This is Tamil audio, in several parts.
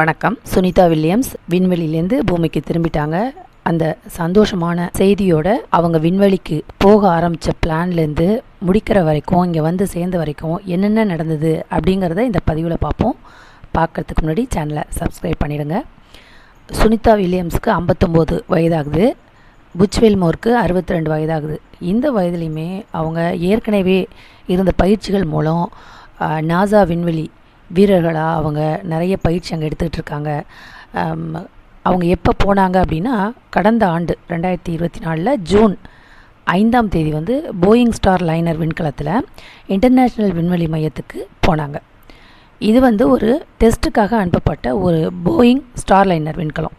வணக்கம். சுனிதா வில்லியம்ஸ் விண்வெளியிலேருந்து பூமிக்கு திரும்பிட்டாங்க. அந்த சந்தோஷமான செய்தியோட அவங்க விண்வெளிக்கு போக ஆரம்பித்த பிளான்லேருந்து முடிக்கிற வரைக்கும் இங்கே வந்து சேர்ந்த வரைக்கும் என்னென்ன நடந்தது அப்படிங்கிறத இந்த பதிவில் பார்ப்போம். பார்க்குறதுக்கு முன்னாடி சேனலை சப்ஸ்கிரைப் பண்ணிடுங்க. சுனிதா வில்லியம்ஸுக்கு ஐம்பத்தொம்போது வயதாகுது. புச்வெல் மோருக்கு அறுபத்தி ரெண்டு வயதாகுது. இந்த வயதுலையுமே அவங்க ஏற்கனவே இருந்த பயிற்சிகள் மூலம் நாசா விண்வெளி வீரர்களாக அவங்க நிறைய பயிற்சி அங்கே எடுத்துக்கிட்டு இருக்காங்க. அவங்க எப்போ போனாங்க அப்படின்னா கடந்த ஆண்டு ரெண்டாயிரத்தி இருபத்தி நாலில் ஜூன் ஐந்தாம் தேதி வந்து போயிங் ஸ்டார் லைனர் விண்கலத்தில் இன்டர்நேஷ்னல் விண்வெளி மையத்துக்கு போனாங்க. இது வந்து ஒரு டெஸ்ட்டுக்காக அனுப்பப்பட்ட ஒரு போயிங் ஸ்டார் லைனர் விண்கலம்.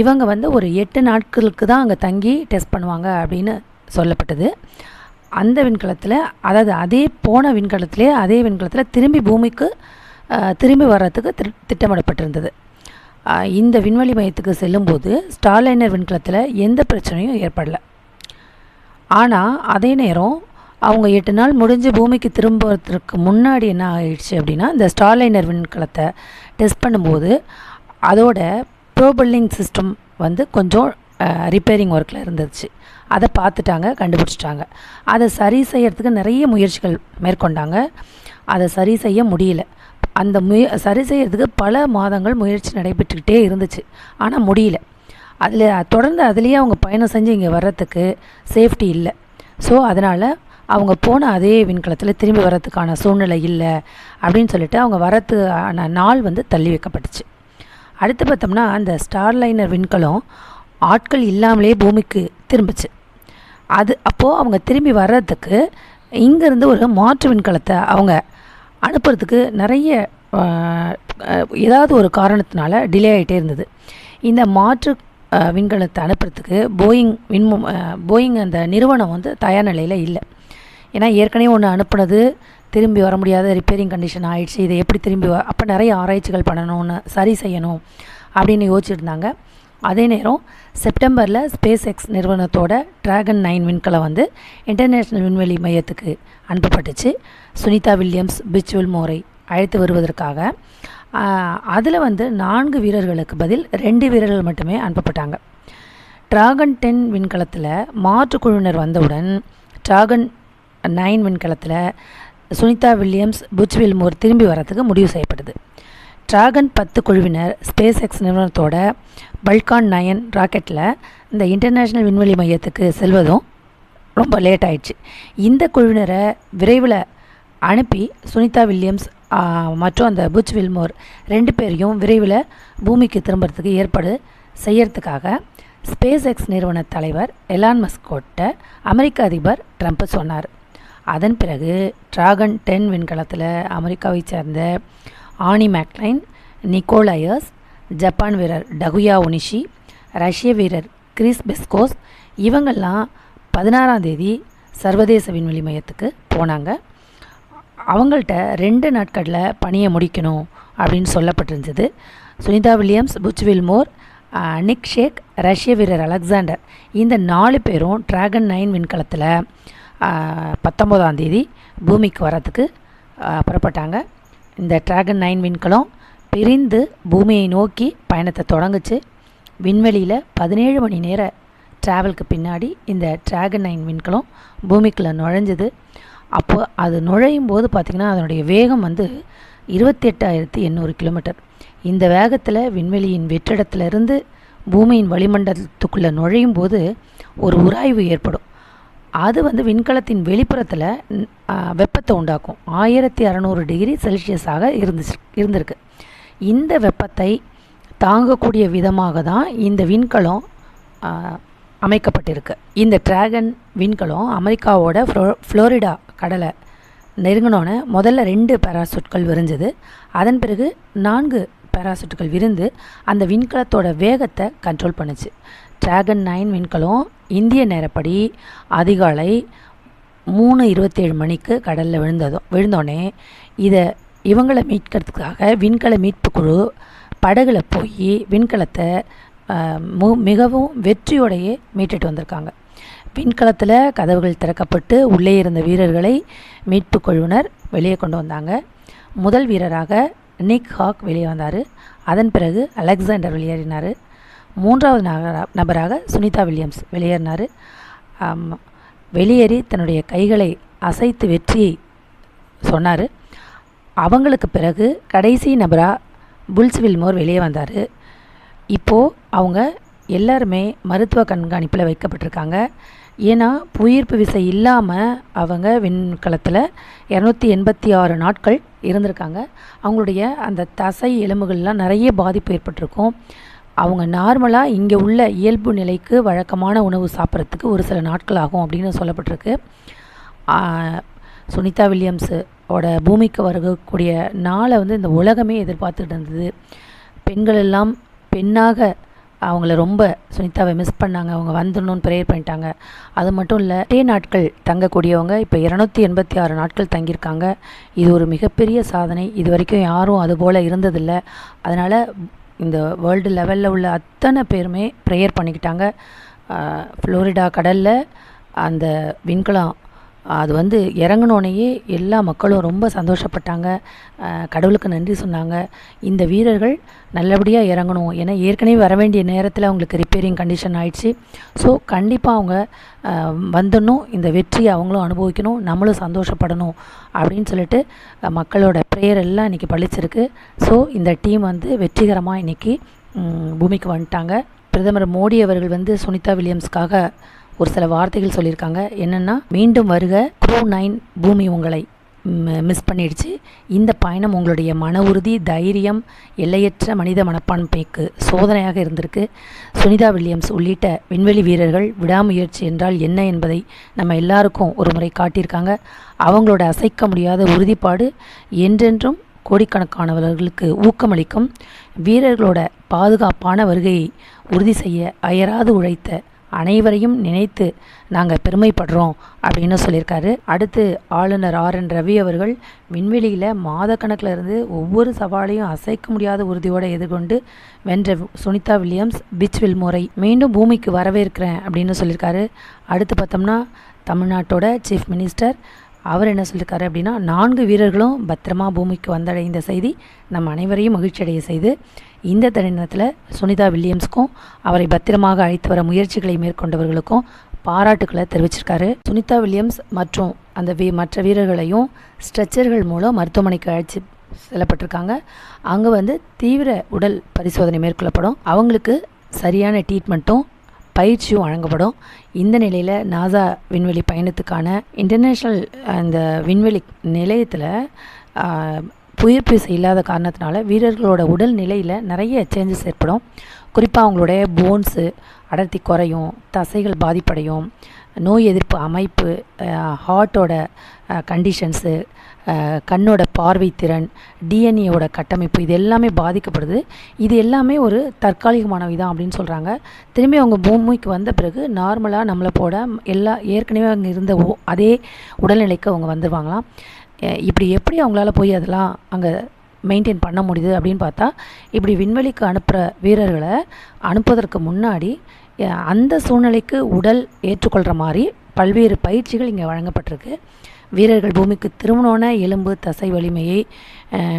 இவங்க வந்து ஒரு எட்டு நாட்களுக்கு தான் அங்கே தங்கி டெஸ்ட் பண்ணுவாங்க அப்படின்னு சொல்லப்பட்டது. அந்த விண்கலத்தில் அதாவது அதே போன விண்கலத்திலே அதே விண்கலத்தில் திரும்பி பூமிக்கு திரும்பி வர்றதுக்கு திரு திட்டமிடப்பட்டிருந்தது. இந்த விண்வெளி மையத்துக்கு செல்லும்போது ஸ்டார்லைனர் விண்கலத்தில் எந்த பிரச்சனையும் ஏற்படலை. ஆனால் அதே நேரம் அவங்க எட்டு நாள் முடிஞ்சு பூமிக்கு திரும்புறதுக்கு முன்னாடி என்ன ஆயிடுச்சு அப்படின்னா இந்த ஸ்டார்லைனர் விண்கலத்தை டெஸ்ட் பண்ணும்போது அதோட ப்ரோபல்லிங் சிஸ்டம் வந்து கொஞ்சம் ரிப்பேரிங் ஒர்க்கில் இருந்துச்சு அதை பார்த்துட்டாங்க கண்டுபிடிச்சிட்டாங்க. அதை சரி செய்யறதுக்கு நிறைய முயற்சிகள் மேற்கொண்டாங்க. அதை சரி செய்ய முடியல. அந்த முய சரி செய்கிறதுக்கு பல மாதங்கள் முயற்சி நடைபெற்றுக்கிட்டே இருந்துச்சு. ஆனால் முடியல. அதில் தொடர்ந்து அதுலேயே அவங்க பயணம் செஞ்சு இங்கே வர்றதுக்கு சேஃப்டி இல்லை. ஸோ அதனால் அவங்க போன அதே விண்கலத்தில் திரும்பி வர்றதுக்கான சூழ்நிலை இல்லை அப்படின்னு சொல்லிட்டு அவங்க வரத்துக்கான நாள் வந்து தள்ளி வைக்கப்பட்டுச்சு. அடுத்து பார்த்தோம்னா அந்த ஸ்டார்லைனர் விண்கலம் ஆட்கள் இல்லாமலே பூமிக்கு திரும்பிச்சு. அது அப்போது அவங்க திரும்பி வர்றதுக்கு இங்கேருந்து ஒரு மாற்று விண்கலத்தை அவங்க அனுப்புறதுக்கு நிறைய ஏதாவது ஒரு காரணத்தினால டிலே ஆகிட்டே இருந்தது. இந்த மாற்று விண்கலத்தை அனுப்புறதுக்கு போயிங் விண் போயிங் அந்த நிறுவனம் வந்து தயார் நிலையில் இல்லை. ஏன்னா ஏற்கனவே ஒன்று அனுப்புனது திரும்பி வர முடியாத ரிப்பேரிங் கண்டிஷன் ஆகிடுச்சு இதை எப்படி திரும்பி வ அப்போ நிறைய ஆராய்ச்சிகள் பண்ணணும்னு சரி செய்யணும் அப்படின்னு யோசிச்சுருந்தாங்க அதே நேரம் செப்டம்பரில் ஸ்பேஸ் எக்ஸ் நிறுவனத்தோட டிராகன் நைன் விண்கலம் வந்து இன்டர்நேஷ்னல் விண்வெளி மையத்துக்கு அனுப்பப்பட்டுச்சு. சுனிதா வில்லியம்ஸ் பிச்சுவல் மோரை அழைத்து வருவதற்காக. அதில் வந்து நான்கு வீரர்களுக்கு பதில் ரெண்டு வீரர்கள் மட்டுமே அனுப்பப்பட்டாங்க. டிராகன் டென் விண்கலத்தில் மாற்று குழுவினர் வந்தவுடன் டிராகன் நைன் விண்கலத்தில் சுனிதா வில்லியம்ஸ் புச்வில் மோர் திரும்பி வரத்துக்கு முடிவு செய்யப்படுது டிராகன் பத்து குழுவினர் ஸ்பேஸ் எக்ஸ் நிறுவனத்தோட பல்கான் நயன் ராக்கெட்டில் இந்த இன்டர்நேஷ்னல் விண்வெளி மையத்துக்கு செல்வதும் ரொம்ப லேட் ஆயிடுச்சு. இந்த குழுவினரை விரைவில் அனுப்பி சுனிதா வில்லியம்ஸ் மற்றும் அந்த புச் வில்மோர் ரெண்டு பேரையும் விரைவில் பூமிக்கு திரும்புறதுக்கு ஏற்பாடு செய்யறதுக்காக ஸ்பேஸ் எக்ஸ் நிறுவன தலைவர் எலான் மஸ்கோட்ட அமெரிக்க அதிபர் ட்ரம்ப் சொன்னார். அதன் பிறகு டிராகன் டென் விண்கலத்தில் அமெரிக்காவை சேர்ந்த ஆனி மேக்லைன் நிக்கோலயஸ் ஜப்பான் வீரர் டகுயா ஒனிஷி ரஷ்ய வீரர் கிறிஸ் பெஸ்கோஸ் இவங்கெல்லாம் பதினாறாம் தேதி சர்வதேச விண்வெளி மையத்துக்கு போனாங்க. அவங்கள்ட்ட ரெண்டு நாட்களில் பணியை முடிக்கணும் அப்படின்னு சொல்லப்பட்டிருந்தது. சுனிதா வில்லியம்ஸ் புச்வில் மோர் நிக் ஷேக் ரஷ்ய வீரர் அலெக்சாண்டர் இந்த நாலு பேரும் டிராகன் நைன் விண்கலத்தில் பத்தொம்போதாம் தேதி பூமிக்கு வரத்துக்கு புறப்பட்டாங்க. இந்த டிராகன் நைன் விண்கலம் பிரிந்து பூமியை நோக்கி பயணத்தை தொடங்குச்சு. விண்வெளியில் பதினேழு மணி நேர ட்ராவலுக்கு பின்னாடி இந்த ட்ராகன் நைன் விண்கலம் பூமிக்குள்ளே நுழைஞ்சது. அப்போ அது நுழையும் போது பார்த்திங்கன்னா அதனுடைய வேகம் வந்து இருபத்தெட்டாயிரத்தி எண்ணூறு கிலோமீட்டர். இந்த வேகத்தில் விண்வெளியின் வெற்றிடத்திலிருந்து பூமியின் வளிமண்டலத்துக்குள்ளே நுழையும் போது ஒரு உராய்வு ஏற்படும். அது வந்து விண்கலத்தின் வெளிப்புறத்தில் வெப்பத்தை உண்டாக்கும். ஆயிரத்தி அறநூறு டிகிரி செல்சியஸாக இருந்துச்சு இருந்திருக்கு. இந்த வெப்பத்தை தாங்கக்கூடிய விதமாக தான் இந்த விண்கலம் அமைக்கப்பட்டிருக்கு. இந்த டிராகன் விண்கலம் அமெரிக்காவோட ஃப்ளோ ஃப்ளோரிடா கடலை நெருங்கினோன்னே முதல்ல ரெண்டு பேராசூட்கள் விரிஞ்சது. அதன் பிறகு நான்கு பேராசூட்கள் விருந்து அந்த விண்கலத்தோட வேகத்தை கண்ட்ரோல் பண்ணுச்சு. டிராகன் நைன் விண்கலம் இந்திய நேரப்படி அதிகாலை மூணு இருபத்தேழு மணிக்கு கடலில் விழுந்ததும் விழுந்தோடனே இதை இவங்களை மீட்கிறதுக்காக விண்கல மீட்பு குழு படகுல போய் விண்கலத்தை மு- மிகவும் வெற்றியோடையே மீட்டுட்டு வந்திருக்காங்க. விண்கலத்தில் கதவுகள் திறக்கப்பட்டு உள்ளே இருந்த வீரர்களை மீட்பு குழுவினர் வெளியே கொண்டு வந்தாங்க. முதல் வீரராக நிக் ஹாக் வெளியே வந்தார். அதன் பிறகு அலெக்சாண்டர் வெளியேறினார். மூன்றாவது நபராக சுனிதா வில்லியம்ஸ் வெளியேறினார். வெளியேறி தன்னுடைய கைகளை அசைத்து வெற்றியை சொன்னார். அவங்களுக்கு பிறகு கடைசி நபராக புல்ஸ் வில்மோர் வெளியே வந்தார். இப்போது அவங்க எல்லாருமே மருத்துவ கண்காணிப்பில் வைக்கப்பட்டிருக்காங்க. ஏன்னா புயிர்ப்பு விசை இல்லாமல் அவங்க விண்கலத்தில் இரநூத்தி எண்பத்தி ஆறு நாட்கள் இருந்திருக்காங்க. அவங்களுடைய அந்த தசை எலும்புகள்லாம் நிறைய பாதிப்பு ஏற்பட்டிருக்கும். அவங்க நார்மலாக இங்கே உள்ள இயல்பு நிலைக்கு வழக்கமான உணவு சாப்பிட்றதுக்கு ஒரு சில நாட்கள் ஆகும் அப்படின்னு சொல்லப்பட்டிருக்கு. சுனிதா வில்லியம்ஸு ஓட பூமிக்கு வரக்கூடிய நாளை வந்து இந்த உலகமே எதிர்பார்த்துட்டு இருந்தது. பெண்கள் எல்லாம் பெண்ணாக அவங்கள ரொம்ப சுனிதாவை மிஸ் பண்ணாங்க. அவங்க வந்துடணும்னு ப்ரேயர் பண்ணிட்டாங்க. அது மட்டும் இல்லை டே நாட்கள் தங்கக்கூடியவங்க இப்போ இரநூத்தி எண்பத்தி ஆறு நாட்கள் தங்கியிருக்காங்க. இது ஒரு மிகப்பெரிய சாதனை. இது வரைக்கும் யாரும் அதுபோல் இருந்ததில்லை. அதனால் இந்த வேர்ல்டு லெவலில் உள்ள அத்தனை பேருமே ப்ரேயர் பண்ணிக்கிட்டாங்க. ஃப்ளோரிடா கடலில் அந்த விண்கலம் அது வந்து இறங்குனோனையே எல்லா மக்களும் ரொம்ப சந்தோஷப்பட்டாங்க. கடவுளுக்கு நன்றி சொன்னாங்க. இந்த வீரர்கள் நல்லபடியாக இறங்கணும். ஏன்னா ஏற்கனவே வர வேண்டிய நேரத்தில் அவங்களுக்கு ரிப்பேரிங் கண்டிஷன் ஆயிடுச்சு. ஸோ கண்டிப்பாக அவங்க வந்துடணும். இந்த வெற்றியை அவங்களும் அனுபவிக்கணும். நம்மளும் சந்தோஷப்படணும் அப்படின்னு சொல்லிட்டு மக்களோட ப்ரேயர் எல்லாம் இன்றைக்கி பழிச்சிருக்கு. ஸோ இந்த டீம் வந்து வெற்றிகரமாக இன்றைக்கி பூமிக்கு வந்துட்டாங்க. பிரதமர் மோடி அவர்கள் வந்து சுனிதா வில்லியம்ஸ்க்காக ஒரு சில வார்த்தைகள் சொல்லியிருக்காங்க. என்னென்னா மீண்டும் வருக க்ரூ நைன் பூமி உங்களை மிஸ் பண்ணிடுச்சு. இந்த பயணம் உங்களுடைய மன உறுதி தைரியம் எல்லையற்ற மனித மனப்பான்மைக்கு சோதனையாக இருந்திருக்கு. சுனிதா வில்லியம்ஸ் உள்ளிட்ட விண்வெளி வீரர்கள் விடாமுயற்சி என்றால் என்ன என்பதை நம்ம எல்லாருக்கும் ஒரு முறை காட்டியிருக்காங்க. அவங்களோட அசைக்க முடியாத உறுதிப்பாடு என்றென்றும் கோடிக்கணக்கானவர்களுக்கு ஊக்கமளிக்கும். வீரர்களோட பாதுகாப்பான வருகையை உறுதி செய்ய அயராது உழைத்த அனைவரையும் நினைத்து நாங்கள் பெருமைப்படுறோம் அப்படின்னு சொல்லியிருக்காரு. அடுத்து ஆளுநர் ஆர். என். ரவி அவர்கள் விண்வெளியில் மாதக்கணக்கில் இருந்து ஒவ்வொரு சவாலையும் அசைக்க முடியாத உறுதியோடு எதிர்கொண்டு வென்ற சுனிதா வில்லியம்ஸ் பிச் முறை மீண்டும் பூமிக்கு வரவேற்கிறேன் அப்படின்னு சொல்லியிருக்காரு. அடுத்து பார்த்தோம்னா தமிழ்நாட்டோட சீஃப் மினிஸ்டர் அவர் என்ன சொல்லியிருக்காரு அப்படின்னா நான்கு வீரர்களும் பத்திரமா பூமிக்கு வந்தடைந்த செய்தி நம் அனைவரையும் மகிழ்ச்சியடைய செய்து இந்த தருணத்தில் சுனிதா வில்லியம்ஸ்க்கும் அவரை பத்திரமாக அழைத்து வர முயற்சிகளை மேற்கொண்டவர்களுக்கும் பாராட்டுக்களை தெரிவிச்சிருக்காரு. சுனிதா வில்லியம்ஸ் மற்றும் அந்த வீ மற்ற வீரர்களையும் ஸ்ட்ரெச்சர்கள் மூலம் மருத்துவமனைக்கு அழைச்சி செல்லப்பட்டிருக்காங்க. அங்கே வந்து தீவிர உடல் பரிசோதனை மேற்கொள்ளப்படும். அவங்களுக்கு சரியான ட்ரீட்மெண்ட்டும் பயிற்சியும் வழங்கப்படும். இந்த நிலையில் நாசா விண்வெளி பயணத்துக்கான இன்டர்நேஷ்னல் அந்த விண்வெளி நிலையத்தில் புயிர் விசை இல்லாத காரணத்தினால வீரர்களோட உடல் நிலையில் நிறைய சேஞ்சஸ் ஏற்படும். குறிப்பாக அவங்களுடைய போன்ஸு அடர்த்தி குறையும் தசைகள் பாதிப்படையும் நோய் எதிர்ப்பு அமைப்பு ஹார்ட்டோட கண்டிஷன்ஸு கண்ணோட பார்வை திறன் டிஎன்ஏவோட கட்டமைப்பு இது எல்லாமே பாதிக்கப்படுது. இது எல்லாமே ஒரு தற்காலிகமானவை தான் அப்படின்னு சொல்கிறாங்க திரும்பி அவங்க பூமிக்கு வந்த பிறகு நார்மலாக நம்மளை போட எல்லா ஏற்கனவே அங்கே இருந்த ஓ- அதே உடல்நிலைக்கு அவங்க வந்துடுவாங்களாம் இப்படி எப்படி அவங்களால போய் அதெல்லாம் அங்கே மெயின்டைன் பண்ண முடியுது அப்படின்னு பார்த்தா இப்படி விண்வெளிக்கு அனுப்புகிற வீரர்களை அனுப்புவதற்கு முன்னாடி அந்த சூழ்நிலைக்கு உடல் ஏற்றுக்கொள்கிற மாதிரி பல்வேறு பயிற்சிகள் இங்கே வழங்கப்பட்டிருக்கு. வீரர்கள் பூமிக்கு திரும்பினோன்னே எலும்பு தசை வலிமையை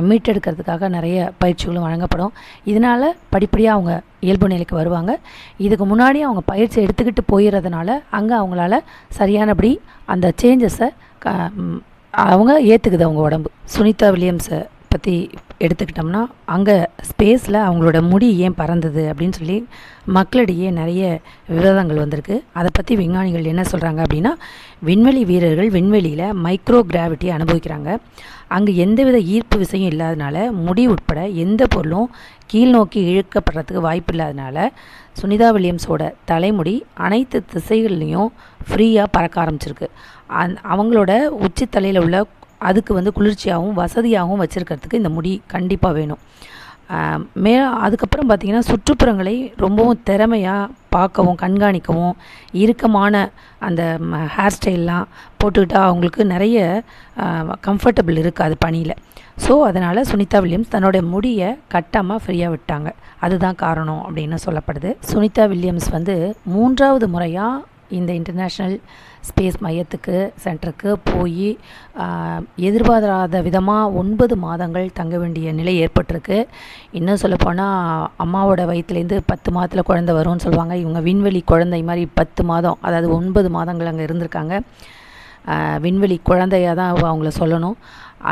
மீட்டெடுக்கிறதுக்காக நிறைய பயிற்சிகளும் வழங்கப்படும். இதனால் படிப்படியாக அவங்க இயல்பு நிலைக்கு வருவாங்க. இதுக்கு முன்னாடி அவங்க பயிற்சி எடுத்துக்கிட்டு போயிடுறதுனால அங்கே அவங்களால சரியானபடி அந்த சேஞ்சஸை க அவங்க ஏற்றுக்குது அவங்க உடம்பு. சுனிதா வில்லியம்ஸை பற்றி எடுத்துக்கிட்டோம்னா அங்கே ஸ்பேஸில் அவங்களோட முடி ஏன் பறந்தது அப்படின்னு சொல்லி மக்களிடையே நிறைய விவாதங்கள் வந்திருக்கு. அதை பற்றி விஞ்ஞானிகள் என்ன சொல்கிறாங்க அப்படின்னா விண்வெளி வீரர்கள் விண்வெளியில் மைக்ரோ கிராவிட்டியை அனுபவிக்கிறாங்க. அங்கே எந்தவித ஈர்ப்பு விசையும் இல்லாதனால முடி உட்பட எந்த பொருளும் கீழ் நோக்கி இழுக்கப்படுறதுக்கு வாய்ப்பு இல்லாதனால சுனிதா வில்லியம்ஸோட தலைமுடி அனைத்து திசைகள்லேயும் ஃப்ரீயாக பறக்க ஆரம்பிச்சிருக்கு. அந் அவங்களோட உச்சி தலையில் உள்ள அதுக்கு வந்து குளிர்ச்சியாகவும் வசதியாகவும் வச்சுருக்கிறதுக்கு இந்த முடி கண்டிப்பாக வேணும். மே அதுக்கப்புறம் பார்த்திங்கன்னா சுற்றுப்புறங்களை ரொம்பவும் திறமையாக பார்க்கவும் கண்காணிக்கவும் இறுக்கமான அந்த ஹேர் ஸ்டைல்லாம் போட்டுக்கிட்டால் அவங்களுக்கு நிறைய கம்ஃபர்டபுள் இருக்காது பணியில். ஸோ அதனால் சுனிதா வில்லியம்ஸ் தன்னோட முடியை கட்டாமல் ஃப்ரீயாக விட்டாங்க. அதுதான் காரணம் அப்படின்னு சொல்லப்படுது. சுனிதா வில்லியம்ஸ் வந்து மூன்றாவது முறையாக இந்த இன்டர்நேஷ்னல் ஸ்பேஸ் மையத்துக்கு சென்டருக்கு போய் எதிர்பாராத விதமாக ஒன்பது மாதங்கள் தங்க வேண்டிய நிலை ஏற்பட்டிருக்கு. இன்னும் சொல்லப்போனால் அம்மாவோட வயிற்றுலேருந்து பத்து மாதத்தில் குழந்தை வரும்னு சொல்லுவாங்க. இவங்க விண்வெளி குழந்தை மாதிரி பத்து மாதம் அதாவது ஒன்பது மாதங்கள் அங்கே இருந்திருக்காங்க. விண்வெளி குழந்தையாக தான் அவங்கள சொல்லணும்.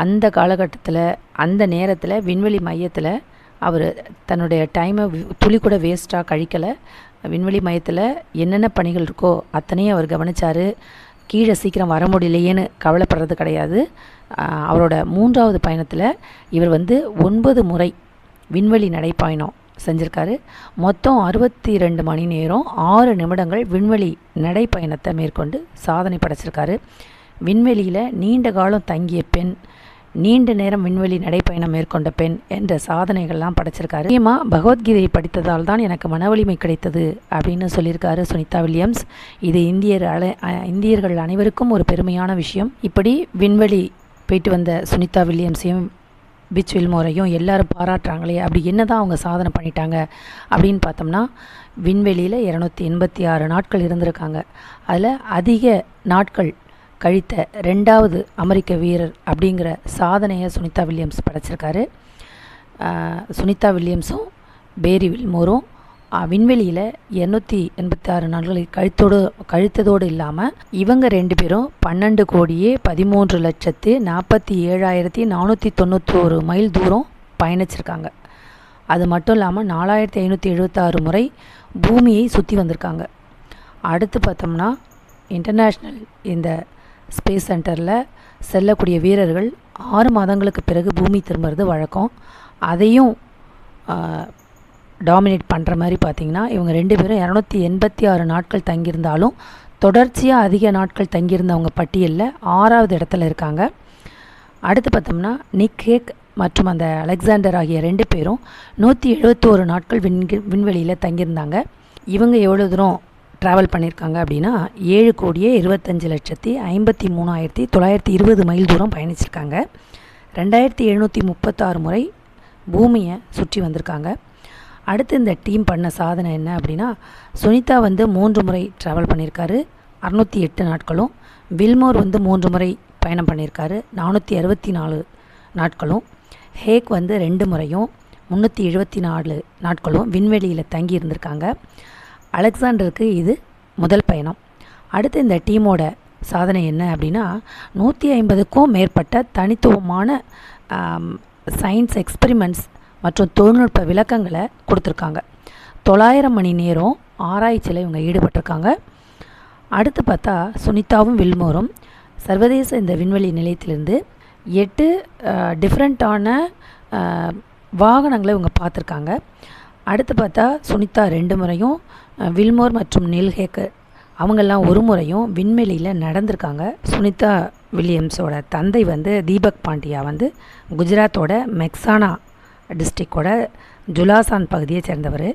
அந்த காலகட்டத்தில் அந்த நேரத்தில் விண்வெளி மையத்தில் அவர் தன்னுடைய டைமை துளி கூட வேஸ்ட்டாக கழிக்கலை. விண்வெளி மையத்தில் என்னென்ன பணிகள் இருக்கோ அத்தனையும் அவர் கவனிச்சார். கீழே சீக்கிரம் வர முடியலையேன்னு கவலைப்படுறது கிடையாது. அவரோட மூன்றாவது பயணத்தில் இவர் வந்து ஒன்பது முறை விண்வெளி நடைப்பயணம் செஞ்சுருக்காரு. மொத்தம் அறுபத்தி ரெண்டு மணி நேரம் ஆறு நிமிடங்கள் விண்வெளி நடைப்பயணத்தை மேற்கொண்டு சாதனை படைச்சிருக்காரு. விண்வெளியில் நீண்ட காலம் தங்கிய பெண் நீண்ட நேரம் விண்வெளி நடைப்பயணம் மேற்கொண்ட பெண் என்ற சாதனைகள்லாம் படைச்சிருக்காரு. முக்கியமாக பகவத்கீதையை படித்ததால் தான் எனக்கு மனவலிமை கிடைத்தது அப்படின்னு சொல்லியிருக்காரு சுனிதா வில்லியம்ஸ். இது இந்தியர் அலை இந்தியர்கள் அனைவருக்கும் ஒரு பெருமையான விஷயம். இப்படி விண்வெளி போயிட்டு வந்த சுனிதா வில்லியம்ஸையும் பிச் வில்மோரையும் எல்லாரும் பாராட்டுறாங்களே அப்படி என்ன தான் அவங்க சாதனை பண்ணிட்டாங்க அப்படின்னு பார்த்தோம்னா விண்வெளியில் இரநூத்தி எண்பத்தி ஆறு நாட்கள் இருந்திருக்காங்க. அதில் அதிக நாட்கள் கழித்த ரெண்டாவது அமெரிக்க வீரர் அப்படிங்கிற சாதனையை சுனிதா வில்லியம்ஸ் படைச்சிருக்காரு. சுனிதா வில்லியம்ஸும் பேரி வில்மோரும் விண்வெளியில் எண்ணூற்றி எண்பத்தி ஆறு நாட்களை கழித்தோடு கழித்ததோடு இல்லாமல் இவங்க ரெண்டு பேரும் பன்னெண்டு கோடியே பதிமூன்று லட்சத்து நாற்பத்தி ஏழாயிரத்தி நானூற்றி தொண்ணூற்றோரு மைல் தூரம் பயணிச்சிருக்காங்க. அது மட்டும் இல்லாமல் நாலாயிரத்தி ஐநூற்றி எழுபத்தாறு முறை பூமியை சுற்றி வந்திருக்காங்க. அடுத்து பார்த்தோம்னா இன்டர்நேஷ்னல் இந்த ஸ்பேஸ் சென்டரில் செல்லக்கூடிய வீரர்கள் ஆறு மாதங்களுக்கு பிறகு பூமி திரும்புறது வழக்கம். அதையும் டாமினேட் பண்ணுற மாதிரி பார்த்தீங்கன்னா இவங்க ரெண்டு பேரும் இரநூத்தி எண்பத்தி ஆறு நாட்கள் தங்கியிருந்தாலும் தொடர்ச்சியாக அதிக நாட்கள் தங்கியிருந்தவங்க பட்டியலில் ஆறாவது இடத்துல இருக்காங்க. அடுத்து பார்த்தோம்னா நிக்கேக் மற்றும் அந்த அலெக்சாண்டர் ஆகிய ரெண்டு பேரும் நூற்றி எழுபத்தோரு நாட்கள் விண்கு விண்வெளியில் தங்கியிருந்தாங்க. இவங்க எவ்வளோ தூரம் ட்ராவல் பண்ணியிருக்காங்க அப்படின்னா ஏழு கோடியே இருபத்தஞ்சு லட்சத்தி ஐம்பத்தி மூணாயிரத்தி தொள்ளாயிரத்தி இருபது மைல் தூரம் பயணிச்சிருக்காங்க. ரெண்டாயிரத்தி எழுநூற்றி முப்பத்தாறு முறை பூமியை சுற்றி வந்திருக்காங்க. அடுத்து இந்த டீம் பண்ண சாதனை என்ன அப்படின்னா சுனிதா வந்து மூன்று முறை ட்ராவல் பண்ணியிருக்காரு அறுநூற்றி எட்டு நாட்களும். வில்மோர் வந்து மூன்று முறை பயணம் பண்ணியிருக்காரு நானூற்றி அறுபத்தி நாலு நாட்களும். ஹேக் வந்து ரெண்டு முறையும். முந்நூற்றி எழுபத்தி நாலு நாட்களும் விண்வெளியில் தங்கி இருந்திருக்காங்க. அலெக்சாண்டருக்கு இது முதல் பயணம். அடுத்து இந்த டீமோட சாதனை என்ன அப்படின்னா நூற்றி ஐம்பதுக்கும் மேற்பட்ட தனித்துவமான சயின்ஸ் எக்ஸ்பெரிமெண்ட்ஸ் மற்றும் தொழில்நுட்ப விளக்கங்களை கொடுத்துருக்காங்க. தொள்ளாயிரம் மணி நேரம் ஆராய்ச்சியில் இவங்க ஈடுபட்டிருக்காங்க. அடுத்து பார்த்தா சுனிதாவும் வில்மோரும் சர்வதேச இந்த விண்வெளி நிலையத்திலிருந்து எட்டு டிஃப்ரெண்ட்டான வாகனங்களை இவங்க பார்த்துருக்காங்க. அடுத்து பார்த்தா சுனிதா ரெண்டு முறையும் வில்மோர் மற்றும் நில் ஹேக்கர். அவங்கெல்லாம் ஒரு முறையும் விண்வெளியில் நடந்திருக்காங்க. சுனிதா வில்லியம்ஸோட தந்தை வந்து தீபக் பாண்டியா வந்து குஜராத்தோட மெக்சானா டிஸ்ட்ரிக்டோட ஜுலாசான் பகுதியை சேர்ந்தவர்.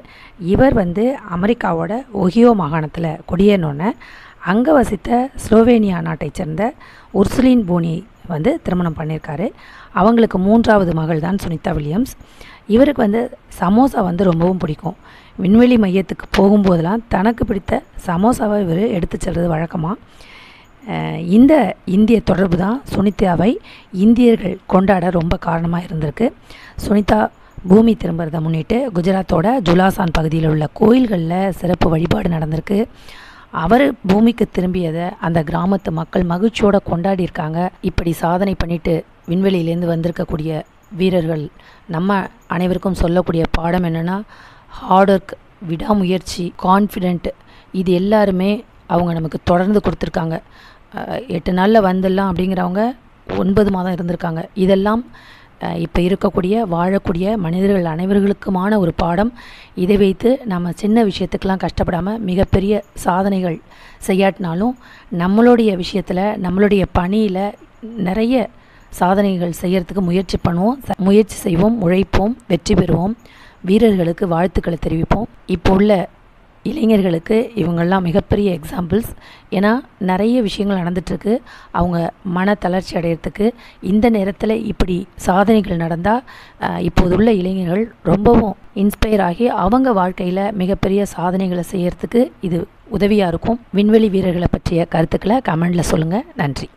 இவர் வந்து அமெரிக்காவோட ஒஹியோ மாகாணத்தில் குடியேறினோன்னே அங்கே வசித்த ஸ்லோவேனியா நாட்டை சேர்ந்த உர்சுலின் போனி வந்து திருமணம் பண்ணியிருக்காரு. அவங்களுக்கு மூன்றாவது மகள் தான் சுனிதா வில்லியம்ஸ். இவருக்கு வந்து சமோசா வந்து ரொம்பவும் பிடிக்கும். விண்வெளி மையத்துக்கு போகும்போதெல்லாம் தனக்கு பிடித்த சமோசாவை இவர் எடுத்து செல்வது வழக்கமாக இந்த இந்திய தொடர்பு தான் சுனிதாவை இந்தியர்கள் கொண்டாட ரொம்ப காரணமாக இருந்திருக்கு. சுனிதா பூமி திரும்புறதை முன்னிட்டு குஜராத்தோட ஜுலாசான் பகுதியில் உள்ள கோயில்களில் சிறப்பு வழிபாடு நடந்திருக்கு. அவர் பூமிக்கு திரும்பியதை அந்த கிராமத்து மக்கள் மகிழ்ச்சியோடு கொண்டாடி இருக்காங்க. இப்படி சாதனை பண்ணிட்டு விண்வெளியிலேருந்து வந்திருக்கக்கூடிய வீரர்கள். நம்ம அனைவருக்கும் சொல்லக்கூடிய பாடம் என்னென்னா ஹார்ட் ஒர்க் விடாமுயற்சி கான்ஃபிடென்ட் இது எல்லாருமே அவங்க நமக்கு தொடர்ந்து கொடுத்துருக்காங்க. எட்டு நாளில் வந்துடலாம் அப்படிங்கிறவங்க ஒன்பது மாதம் இருந்திருக்காங்க. இதெல்லாம் இப்போ இருக்கக்கூடிய வாழக்கூடிய மனிதர்கள் அனைவர்களுக்குமான ஒரு பாடம். இதை வைத்து நம்ம சின்ன விஷயத்துக்கெலாம் கஷ்டப்படாமல் மிகப்பெரிய சாதனைகள் செய்யாட்டினாலும் நம்மளுடைய விஷயத்தில் நம்மளுடைய பணியில் நிறைய சாதனைகள் செய்யறதுக்கு முயற்சி பண்ணுவோம். ச- முயற்சி செய்வோம் உழைப்போம் வெற்றி பெறுவோம். வீரர்களுக்கு வாழ்த்துக்களை தெரிவிப்போம். இப்போ உள்ள இளைஞர்களுக்கு இவங்கெல்லாம் மிகப்பெரிய எக்ஸாம்பிள்ஸ் ஏன்னா நிறைய விஷயங்கள் நடந்துட்டுருக்கு. அவங்க மன தளர்ச்சி அடையிறதுக்கு இந்த நேரத்தில் இப்படி சாதனைகள் நடந்தால் இப்போது உள்ள இளைஞர்கள் ரொம்பவும் இன்ஸ்பயர் ஆகி அவங்க வாழ்க்கையில் மிகப்பெரிய சாதனைகளை செய்கிறதுக்கு இது உதவியாக இருக்கும். விண்வெளி வீரர்களை பற்றிய கருத்துக்களை கமெண்டில் சொல்லுங்கள் நன்றி.